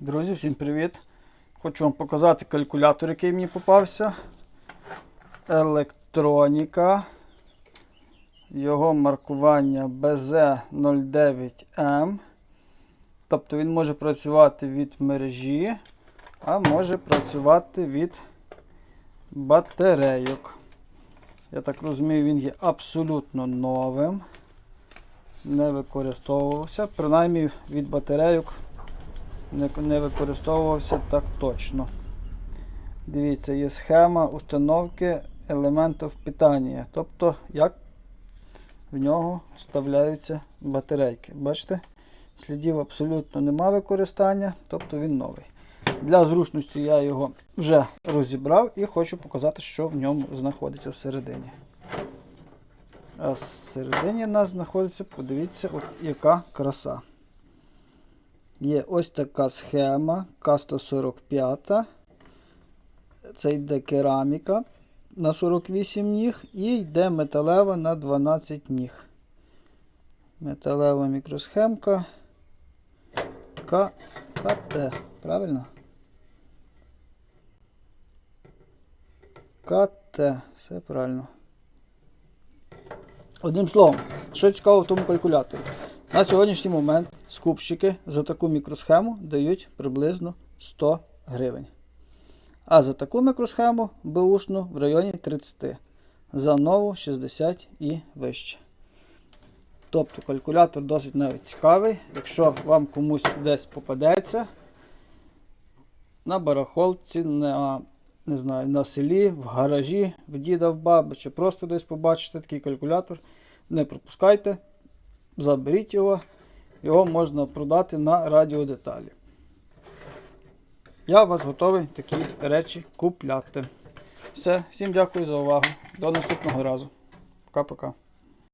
Друзі, всім привіт! Хочу вам показати калькулятор, який мені попався. Електроніка. Його маркування BZ09M. Тобто він може працювати від мережі, а може працювати від батарейок. Я так розумію, він є абсолютно новим. Не використовувався, принаймні від батарейок не, використовувався так точно. Дивіться, є схема установки елементів питання. Тобто, як в нього вставляються батарейки. Бачите? Слідів абсолютно нема використання, тобто він новий. Для зручності я його вже розібрав і хочу показати, що в ньому знаходиться всередині. А всередині нас знаходиться, подивіться, от яка краса. Є ось така схема К145. Це йде кераміка на 48 ніг і йде металева на 12 ніг. Металева мікросхемка К... КТ. Правильно? КТ. Все правильно. Одним словом, що цікаво в тому калькуляторі. На сьогоднішній момент скупщики за таку мікросхему дають приблизно 100 гривень. А за таку мікросхему бушну в районі 30. За нову 60 і вище. Тобто калькулятор досить навіть цікавий. Якщо вам комусь десь попадеться на барахолці, на, не знаю, на селі, в гаражі, в діда в баби, чи просто десь побачите такий калькулятор, не пропускайте заберіть його, його можна продати на радіодеталі. Я вас готовий такі речі купляти. Все, всім дякую за увагу. До наступного разу. Пока-пока.